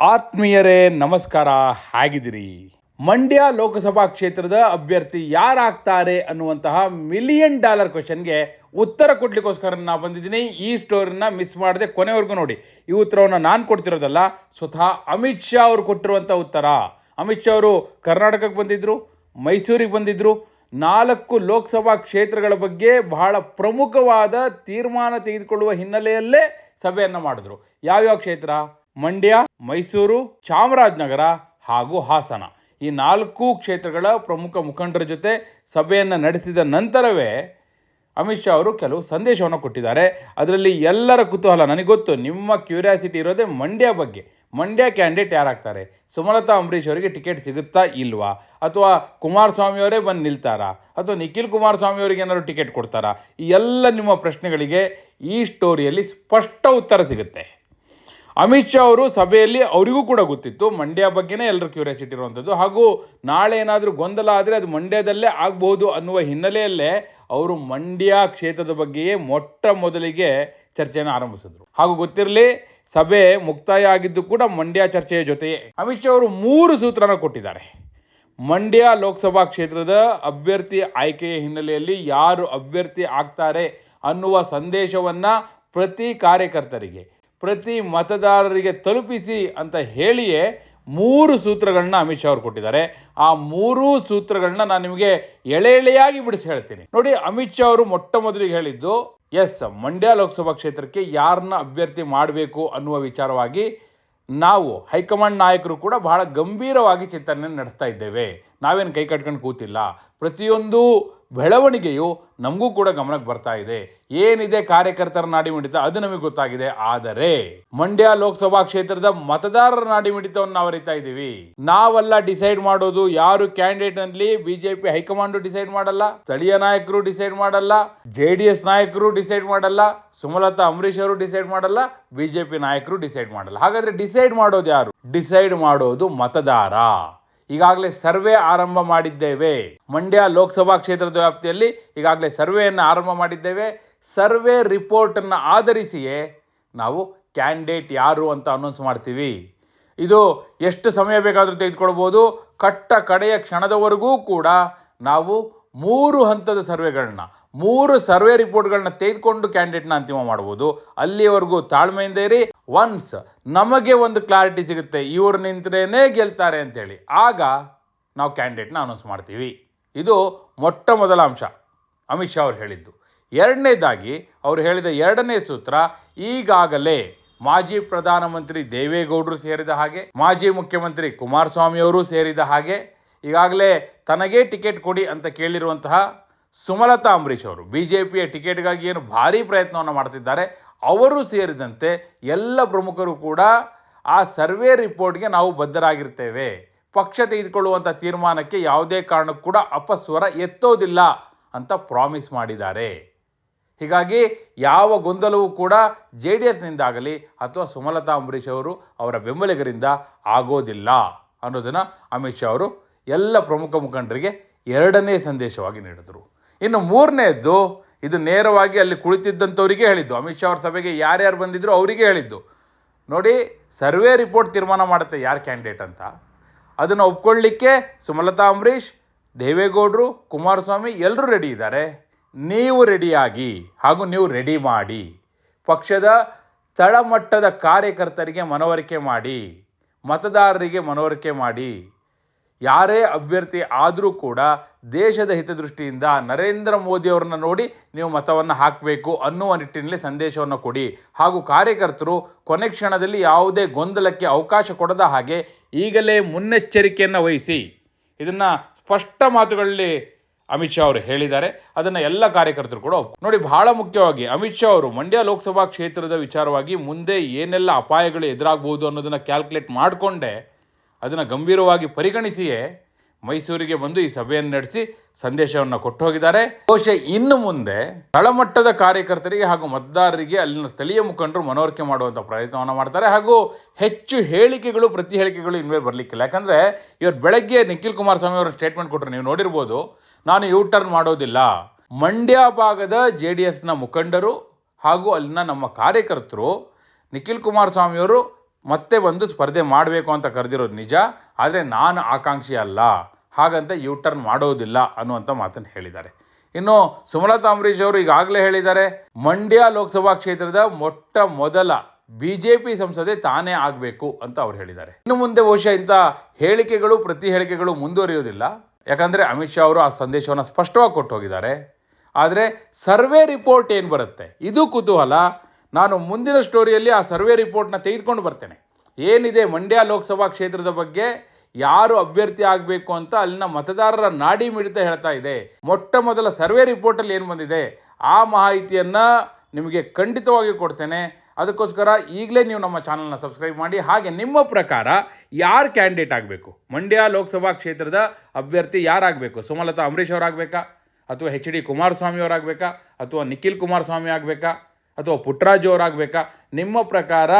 ಆತ್ಮೀಯರೇ, ನಮಸ್ಕಾರ, ಹೇಗಿದ್ದೀರಿ. ಮಂಡ್ಯ ಲೋಕಸಭಾ ಕ್ಷೇತ್ರದ ಅಭ್ಯರ್ಥಿ ಯಾರಾಗ್ತಾರೆ ಅನ್ನುವಂತಹ ಮಿಲಿಯನ್ ಡಾಲರ್ ಕ್ವಶನ್ಗೆ ಉತ್ತರ ಕೊಡ್ಲಿಕ್ಕೋಸ್ಕರ ನಾನು ಬಂದಿದ್ದೀನಿ. ಈ ಸ್ಟೋರಿನ ಮಿಸ್ ಮಾಡದೆ ಕೊನೆವರೆಗೂ ನೋಡಿ. ಈ ಉತ್ತರವನ್ನು ನಾನು ಕೊಡ್ತಿರೋದಲ್ಲ, ಸ್ವತಃ ಅಮಿತ್ ಶಾ ಅವರು ಕೊಟ್ಟಿರುವಂಥ ಉತ್ತರ. ಅಮಿತ್ ಶಾ ಅವರು ಕರ್ನಾಟಕಕ್ಕೆ ಬಂದಿದ್ರು, ಮೈಸೂರಿಗೆ ಬಂದಿದ್ರು. ನಾಲ್ಕು ಲೋಕಸಭಾ ಕ್ಷೇತ್ರಗಳ ಬಗ್ಗೆ ಬಹಳ ಪ್ರಮುಖವಾದ ತೀರ್ಮಾನ ತೆಗೆದುಕೊಳ್ಳುವ ಹಿನ್ನೆಲೆಯಲ್ಲೇ ಸಭೆಯನ್ನು ಮಾಡಿದ್ರು. ಯಾವ್ಯಾವ ಕ್ಷೇತ್ರ? ಮಂಡ್ಯ, ಮೈಸೂರು, ಚಾಮರಾಜನಗರ ಹಾಗೂ ಹಾಸನ. ಈ ನಾಲ್ಕು ಕ್ಷೇತ್ರಗಳ ಪ್ರಮುಖ ಮುಖಂಡರ ಜೊತೆ ಸಭೆಯನ್ನು ನಡೆಸಿದ ನಂತರವೇ ಅಮಿತ್ ಶಾ ಅವರು ಕೆಲವು ಸಂದೇಶವನ್ನು ಕೊಟ್ಟಿದ್ದಾರೆ. ಅದರಲ್ಲಿ ಎಲ್ಲರ ಕುತೂಹಲ ನನಗೆ ಗೊತ್ತು. ನಿಮ್ಮ ಕ್ಯೂರಿಯಾಸಿಟಿ ಇರೋದೇ ಮಂಡ್ಯ ಬಗ್ಗೆ. ಮಂಡ್ಯ ಕ್ಯಾಂಡಿಡೇಟ್ ಯಾರಾಗ್ತಾರೆ? ಸುಮಲತಾ ಅಂಬರೀಷ್ ಅವರಿಗೆ ಟಿಕೆಟ್ ಸಿಗುತ್ತಾ ಇಲ್ವಾ? ಅಥವಾ ಕುಮಾರಸ್ವಾಮಿ ಅವರೇ ಬಂದು ನಿಲ್ತಾರಾ? ಅಥವಾ ನಿಖಿಲ್ ಕುಮಾರಸ್ವಾಮಿ ಅವರಿಗೆ ಏನಾದರೂ ಟಿಕೆಟ್ ಕೊಡ್ತಾರಾ? ಈ ಎಲ್ಲ ನಿಮ್ಮ ಪ್ರಶ್ನೆಗಳಿಗೆ ಈ ಸ್ಟೋರಿಯಲ್ಲಿ ಸ್ಪಷ್ಟ ಉತ್ತರ ಸಿಗುತ್ತೆ. ಅಮಿತ್ ಶಾ ಅವರು ಸಭೆಯಲ್ಲಿ ಅವರಿಗೂ ಕೂಡ ಗೊತ್ತಿತ್ತು. ಮಂಡ್ಯ ಬಗ್ಗೆನೇ ಎಲ್ಲರೂ ಕ್ಯೂರಿಯಾಸಿಟಿ ಇರುವಂಥದ್ದು ಹಾಗೂ ನಾಳೆ ಏನಾದರೂ ಗೊಂದಲ ಆದರೆ ಅದು ಮಂಡ್ಯದಲ್ಲೇ ಆಗ್ಬೋದು ಅನ್ನುವ ಹಿನ್ನೆಲೆಯಲ್ಲೇ ಅವರು ಮಂಡ್ಯ ಕ್ಷೇತ್ರದ ಬಗ್ಗೆಯೇ ಮೊಟ್ಟ ಮೊದಲಿಗೆ ಚರ್ಚೆಯನ್ನು ಆರಂಭಿಸಿದ್ರು. ಹಾಗೂ ಗೊತ್ತಿರಲಿ, ಸಭೆ ಮುಕ್ತಾಯ ಆಗಿದ್ದು ಕೂಡ ಮಂಡ್ಯ ಚರ್ಚೆಯ ಜೊತೆಯೇ. ಅಮಿತ್ ಶಾ ಅವರು ಮೂರು ಸೂತ್ರನ ಕೊಟ್ಟಿದ್ದಾರೆ. ಮಂಡ್ಯ ಲೋಕಸಭಾ ಕ್ಷೇತ್ರದ ಅಭ್ಯರ್ಥಿ ಆಯ್ಕೆಯ ಹಿನ್ನೆಲೆಯಲ್ಲಿ ಯಾರು ಅಭ್ಯರ್ಥಿ ಆಗ್ತಾರೆ ಅನ್ನುವ ಸಂದೇಶವನ್ನ ಪ್ರತಿ ಕಾರ್ಯಕರ್ತರಿಗೆ ಪ್ರತಿ ಮತದಾರರಿಗೆ ತಲುಪಿಸಿ ಅಂತ ಹೇಳಿಯೇ ಮೂರು ಸೂತ್ರಗಳನ್ನ ಅಮಿತ್ ಶಾ ಅವರು ಕೊಟ್ಟಿದ್ದಾರೆ. ಆ ಮೂರೂ ಸೂತ್ರಗಳನ್ನ ನಾನು ನಿಮಗೆ ಎಳೆ ಎಳೆಯಾಗಿ ಬಿಡಿಸಿ ಹೇಳ್ತೀನಿ. ನೋಡಿ, ಅಮಿತ್ ಶಾ ಅವರು ಮೊಟ್ಟ ಮೊದಲಿಗೆ ಹೇಳಿದ್ದು, ಎಸ್, ಮಂಡ್ಯ ಲೋಕಸಭಾ ಕ್ಷೇತ್ರಕ್ಕೆ ಯಾರನ್ನ ಅಭ್ಯರ್ಥಿ ಮಾಡಬೇಕು ಅನ್ನುವ ವಿಚಾರವಾಗಿ ನಾವು ಹೈಕಮಾಂಡ್ ನಾಯಕರು ಕೂಡ ಬಹಳ ಗಂಭೀರವಾಗಿ ಚಿಂತನೆ ನಡೆಸ್ತಾ ಇದ್ದೇವೆ. ನಾವೇನು ಕೈ ಕಟ್ಕೊಂಡು ಕೂತಿಲ್ಲ. ಪ್ರತಿಯೊಂದು ಬೆಳವಣಿಗೆಯು ನಮಗೂ ಕೂಡ ಗಮನಕ್ಕೆ ಬರ್ತಾ ಇದೆ. ಏನಿದೆ ಕಾರ್ಯಕರ್ತರ ನಾಡಿ ಮಿಡಿತ ಅದು ನಮಗೆ ಗೊತ್ತಾಗಿದೆ. ಆದರೆ ಮಂಡ್ಯ ಲೋಕಸಭಾ ಕ್ಷೇತ್ರದ ಮತದಾರರ ನಾಡಿ ಮಿಡಿತವನ್ನು ನಾವು ಅರಿತಾ ಇದ್ದೀವಿ. ನಾವೆಲ್ಲ ಡಿಸೈಡ್ ಮಾಡೋದು ಯಾರು ಕ್ಯಾಂಡಿಡೇಟ್ ಅಲ್ಲಿ ಬಿಜೆಪಿ ಹೈಕಮಾಂಡ್ ಡಿಸೈಡ್ ಮಾಡಲ್ಲ, ಸ್ಥಳೀಯ ನಾಯಕರು ಡಿಸೈಡ್ ಮಾಡಲ್ಲ, ಜೆ ಡಿ ಎಸ್ ನಾಯಕರು ಡಿಸೈಡ್ ಮಾಡಲ್ಲ, ಸುಮಲತಾ ಅಂಬರೀಶ್ ಅವರು ಡಿಸೈಡ್ ಮಾಡಲ್ಲ, ಬಿಜೆಪಿ ನಾಯಕರು ಡಿಸೈಡ್ ಮಾಡಲ್ಲ. ಹಾಗಾದ್ರೆ ಡಿಸೈಡ್ ಮಾಡೋದು ಯಾರು? ಡಿಸೈಡ್ ಮಾಡೋದು ಮತದಾರ. ಈಗಾಗಲೇ ಸರ್ವೆ ಆರಂಭ ಮಾಡಿದ್ದೇವೆ. ಮಂಡ್ಯ ಲೋಕಸಭಾ ಕ್ಷೇತ್ರದ ವ್ಯಾಪ್ತಿಯಲ್ಲಿ ಈಗಾಗಲೇ ಸರ್ವೆಯನ್ನು ಆರಂಭ ಮಾಡಿದ್ದೇವೆ. ಸರ್ವೆ ರಿಪೋರ್ಟನ್ನು ಆಧರಿಸಿಯೇ ನಾವು ಕ್ಯಾಂಡಿಡೇಟ್ ಯಾರು ಅಂತ ಅನೌನ್ಸ್ ಮಾಡ್ತೀವಿ. ಇದು ಎಷ್ಟು ಸಮಯ ಬೇಕಾದರೂ ತೆಗೆದುಕೊಳ್ಬೋದು. ಕಟ್ಟ ಕಡೆಯ ಕ್ಷಣದವರೆಗೂ ಕೂಡ ನಾವು ಮೂರು ಹಂತದ ಸರ್ವೆಗಳನ್ನ ಮೂರು ಸರ್ವೆ ರಿಪೋರ್ಟ್ಗಳನ್ನ ತೆಗೆದುಕೊಂಡು ಕ್ಯಾಂಡಿಡೇಟ್ನ ಅಂತಿಮ ಮಾಡ್ಬೋದು. ಅಲ್ಲಿವರೆಗೂ ತಾಳ್ಮೆಯಿಂದ ಇರಿ. ಒನ್ಸ್ ನಮಗೆ ಒಂದು ಕ್ಲಾರಿಟಿ ಸಿಗುತ್ತೆ, ಇವ್ರು ನಿಂತ್ರೇನೆ ಗೆಲ್ತಾರೆ ಅಂತೇಳಿ. ಆಗ ನಾವು ಕ್ಯಾಂಡಿಡೇಟ್ನ ಅನೌನ್ಸ್ ಮಾಡ್ತೀವಿ. ಇದು ಮೊಟ್ಟ ಮೊದಲ ಅಂಶ. ಅಮಿತ್ ಶಾ ಅವರು ಹೇಳಿದ್ದು. ಎರಡನೇದಾಗಿ ಅವರು ಹೇಳಿದ ಎರಡನೇ ಸೂತ್ರ ಈಗಾಗಲೇ ಮಾಜಿ ಪ್ರಧಾನಮಂತ್ರಿ ದೇವೇಗೌಡರು ಸೇರಿದ ಹಾಗೆ, ಮಾಜಿ ಮುಖ್ಯಮಂತ್ರಿ ಕುಮಾರಸ್ವಾಮಿಯವರು ಸೇರಿದ ಹಾಗೆ, ಈಗಾಗಲೇ ತನಗೇ ಟಿಕೆಟ್ ಕೊಡಿ ಅಂತ ಕೇಳಿರುವಂತಹ ಸುಮಲತಾ ಅಂಬರೀಷ್ ಅವರು ಬಿ ಜೆ ಪಿಯ ಟಿಕೆಟ್ಗಾಗಿ ಏನು ಭಾರಿ ಪ್ರಯತ್ನವನ್ನು ಮಾಡ್ತಿದ್ದಾರೆ. ಅವರು ಸೇರಿದಂತೆ ಎಲ್ಲ ಪ್ರಮುಖರು ಕೂಡ ಆ ಸರ್ವೆ ರಿಪೋರ್ಟ್ಗೆ ನಾವು ಬದ್ಧರಾಗಿರ್ತೇವೆ. ಪಕ್ಷ ತೆಗೆದುಕೊಳ್ಳುವಂಥ ತೀರ್ಮಾನಕ್ಕೆ ಯಾವುದೇ ಕಾರಣಕ್ಕೂ ಕೂಡ ಅಪಸ್ವರ ಎತ್ತೋದಿಲ್ಲ ಅಂತ ಪ್ರಾಮಿಸ್ ಮಾಡಿದ್ದಾರೆ. ಹೀಗಾಗಿ ಯಾವ ಗೊಂದಲವೂ ಕೂಡ ಜೆ ಡಿ ಎಸ್ನಿಂದಾಗಲಿ ಅಥವಾ ಸುಮಲತಾ ಅಂಬರೀಷ್ ಅವರು ಅವರ ಬೆಂಬಲಿಗರಿಂದ ಆಗೋದಿಲ್ಲ ಅನ್ನೋದನ್ನು ಅಮಿತ್ ಶಾ ಅವರು ಎಲ್ಲ ಪ್ರಮುಖ ಮುಖಂಡರಿಗೆ ಎರಡನೇ ಸಂದೇಶವಾಗಿ ನೀಡಿದರು. ಇನ್ನು ಮೂರನೇದ್ದು, ಇದು ನೇರವಾಗಿ ಅಲ್ಲಿ ಕುಳಿತಿದ್ದಂಥವರಿಗೆ ಹೇಳಿದ್ದು. ಅಮಿತ್ ಶಾ ಅವ್ರ ಸಭೆಗೆ ಯಾರ್ಯಾರು ಬಂದಿದ್ರು ಅವರಿಗೆ ಹೇಳಿದ್ದು. ನೋಡಿ, ಸರ್ವೆ ರಿಪೋರ್ಟ್ ತೀರ್ಮಾನ ಮಾಡುತ್ತೆ ಯಾರು ಕ್ಯಾಂಡಿಡೇಟ್ ಅಂತ. ಅದನ್ನು ಒಪ್ಕೊಳ್ಳಿಕ್ಕೆ ಸುಮಲತಾ ಅಂಬರೀಷ್, ದೇವೇಗೌಡರು, ಕುಮಾರಸ್ವಾಮಿ ಎಲ್ಲರೂ ರೆಡಿ ಇದ್ದಾರೆ. ನೀವು ರೆಡಿಯಾಗಿ ಹಾಗೂ ನೀವು ರೆಡಿ ಮಾಡಿ. ಪಕ್ಷದ ತಳಮಟ್ಟದ ಕಾರ್ಯಕರ್ತರಿಗೆ ಮನವರಿಕೆ ಮಾಡಿ, ಮತದಾರರಿಗೆ ಮನವರಿಕೆ ಮಾಡಿ. ಯಾರೇ ಅಭ್ಯರ್ಥಿ ಆದರೂ ಕೂಡ ದೇಶದ ಹಿತದೃಷ್ಟಿಯಿಂದ ನರೇಂದ್ರ ಮೋದಿಯವ್ರನ್ನ ನೋಡಿ ನೀವು ಮತವನ್ನು ಹಾಕಬೇಕು ಅನ್ನುವ ನಿಟ್ಟಿನಲ್ಲಿ ಸಂದೇಶವನ್ನು ಕೊಡಿ. ಹಾಗೂ ಕಾರ್ಯಕರ್ತರು ಕೊನೆ ಕ್ಷಣದಲ್ಲಿ ಯಾವುದೇ ಗೊಂದಲಕ್ಕೆ ಅವಕಾಶ ಕೊಡದ ಹಾಗೆ ಈಗಲೇ ಮುನ್ನೆಚ್ಚರಿಕೆಯನ್ನು ವಹಿಸಿ. ಇದನ್ನು ಸ್ಪಷ್ಟ ಮಾತುಗಳಲ್ಲಿ ಅಮಿತ್ ಶಾ ಅವರು ಹೇಳಿದ್ದಾರೆ. ಅದನ್ನು ಎಲ್ಲ ಕಾರ್ಯಕರ್ತರು ಕೂಡ ನೋಡಿ, ಬಹಳ ಮುಖ್ಯವಾಗಿ ಅಮಿತ್ ಶಾ ಅವರು ಮಂಡ್ಯ ಲೋಕಸಭಾ ಕ್ಷೇತ್ರದ ವಿಚಾರವಾಗಿ ಮುಂದೆ ಏನೆಲ್ಲ ಅಪಾಯಗಳು ಎದುರಾಗಬಹುದು ಅನ್ನೋದನ್ನು ಕ್ಯಾಲ್ಕುಲೇಟ್ ಮಾಡಿಕೊಂಡೆ ಅದನ್ನು ಗಂಭೀರವಾಗಿ ಪರಿಗಣಿಸಿಯೇ ಮೈಸೂರಿಗೆ ಬಂದು ಈ ಸಭೆಯನ್ನು ನಡೆಸಿ ಸಂದೇಶವನ್ನು ಕೊಟ್ಟು ಹೋಗಿದ್ದಾರೆ ಬಹುಶಃ ಇನ್ನು ಮುಂದೆ ತಳಮಟ್ಟದ ಕಾರ್ಯಕರ್ತರಿಗೆ ಹಾಗೂ ಮತದಾರರಿಗೆ ಅಲ್ಲಿನ ಸ್ಥಳೀಯ ಮುಖಂಡರು ಮನವರಿಕೆ ಮಾಡುವಂಥ ಪ್ರಯತ್ನವನ್ನು ಮಾಡ್ತಾರೆ. ಹಾಗೂ ಹೆಚ್ಚು ಹೇಳಿಕೆಗಳು ಪ್ರತಿ ಹೇಳಿಕೆಗಳು ಇನ್ಮೇಲೆ ಬರಲಿಕ್ಕಿಲ್ಲ. ಯಾಕಂದರೆ ಇವತ್ತು ಬೆಳಗ್ಗೆ ನಿಖಿಲ್ ಕುಮಾರಸ್ವಾಮಿ ಅವರು ಸ್ಟೇಟ್ಮೆಂಟ್ ಕೊಟ್ಟರು ನೀವು ನೋಡಿರ್ಬೋದು. ನಾನು ಯೂ ಟರ್ನ್ ಮಾಡೋದಿಲ್ಲ. ಮಂಡ್ಯ ಭಾಗದ ಜೆ ಡಿ ಎಸ್ನ ಮುಖಂಡರು ಹಾಗೂ ಅಲ್ಲಿನ ನಮ್ಮ ಕಾರ್ಯಕರ್ತರು ನಿಖಿಲ್ ಕುಮಾರಸ್ವಾಮಿಯವರು ಮತ್ತೆ ಒಂದು ಸ್ಪರ್ಧೆ ಮಾಡಬೇಕು ಅಂತ ಕರೆದಿರೋದು ನಿಜ, ಆದರೆ ನಾನು ಆಕಾಂಕ್ಷಿ ಅಲ್ಲ. ಹಾಗಂತ ಯು ಟರ್ನ್ ಮಾಡೋದಿಲ್ಲ ಅನ್ನುವಂಥ ಮಾತನ್ನು ಹೇಳಿದ್ದಾರೆ. ಇನ್ನು ಸುಮಲತಾ ಅಂಬರೀಶ್ ಅವರು ಈಗಾಗಲೇ ಹೇಳಿದ್ದಾರೆ, ಮಂಡ್ಯ ಲೋಕಸಭಾ ಕ್ಷೇತ್ರದ ಮೊಟ್ಟ ಮೊದಲ ಬಿ ಜೆ ಪಿ ಸಂಸದೆ ತಾನೇ ಆಗಬೇಕು ಅಂತ ಅವ್ರು ಹೇಳಿದ್ದಾರೆ. ಇನ್ನು ಮುಂದೆ ಬಹುಶಃ ಇಂಥ ಹೇಳಿಕೆಗಳು, ಪ್ರತಿ ಹೇಳಿಕೆಗಳು ಮುಂದುವರಿಯೋದಿಲ್ಲ. ಯಾಕಂದರೆ ಅಮಿತ್ ಶಾ ಅವರು ಆ ಸಂದೇಶವನ್ನು ಸ್ಪಷ್ಟವಾಗಿ ಕೊಟ್ಟು ಹೋಗಿದ್ದಾರೆ ಆದರೆ ಸರ್ವೆ ರಿಪೋರ್ಟ್ ಏನು ಬರುತ್ತೆ? ಇದು ಕುತೂಹಲ. ನಾನು ಮುಂದಿನ ಸ್ಟೋರಿಯಲ್ಲಿ ಆ ಸರ್ವೆ ರಿಪೋರ್ಟ್ನ ತೆಗೆದುಕೊಂಡು ಬರ್ತೇನೆ. ಏನಿದೆ ಮಂಡ್ಯ ಲೋಕಸಭಾ ಕ್ಷೇತ್ರದ ಬಗ್ಗೆ, ಯಾರು ಅಭ್ಯರ್ಥಿ ಆಗಬೇಕು ಅಂತ ಅಲ್ಲಿನ ಮತದಾರರ ನಾಡಿ ಮಿಡಿತ ಹೇಳ್ತಾ ಇದೆ. ಮೊಟ್ಟ ಮೊದಲ ಸರ್ವೆ ರಿಪೋರ್ಟಲ್ಲಿ ಏನು ಬಂದಿದೆ, ಆ ಮಾಹಿತಿಯನ್ನು ನಿಮಗೆ ಖಂಡಿತವಾಗಿ ಕೊಡ್ತೇನೆ. ಅದಕ್ಕೋಸ್ಕರ ಈಗಲೇ ನೀವು ನಮ್ಮ ಚಾನಲ್ನ ಸಬ್ಸ್ಕ್ರೈಬ್ ಮಾಡಿ. ಹಾಗೆ ನಿಮ್ಮ ಪ್ರಕಾರ ಯಾರು ಕ್ಯಾಂಡಿಡೇಟ್ ಆಗಬೇಕು? ಮಂಡ್ಯ ಲೋಕಸಭಾ ಕ್ಷೇತ್ರದ ಅಭ್ಯರ್ಥಿ ಯಾರಾಗಬೇಕು? ಸುಮಲತಾ ಅಂಬರೀಷ್ ಅವರಾಗಬೇಕಾ? ಅಥವಾ ಎಚ್ ಡಿ ಕುಮಾರಸ್ವಾಮಿ ಅವರಾಗಬೇಕಾ? ಅಥವಾ ನಿಖಿಲ್ ಕುಮಾರಸ್ವಾಮಿ ಆಗಬೇಕಾ? ಅಥವಾ ಪುಟ್ಟರಾಜು ಅವರಾಗಬೇಕಾ? ನಿಮ್ಮ ಪ್ರಕಾರ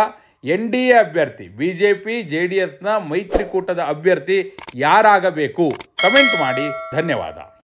ಎನ್ ಡಿ ಎ ಅಭ್ಯರ್ಥಿ, B J P, J D ಎಸ್ನ ಮೈತ್ರಿಕೂಟದ ಅಭ್ಯರ್ಥಿ ಯಾರಾಗಬೇಕು? ಕಮೆಂಟ್ ಮಾಡಿ. ಧನ್ಯವಾದ.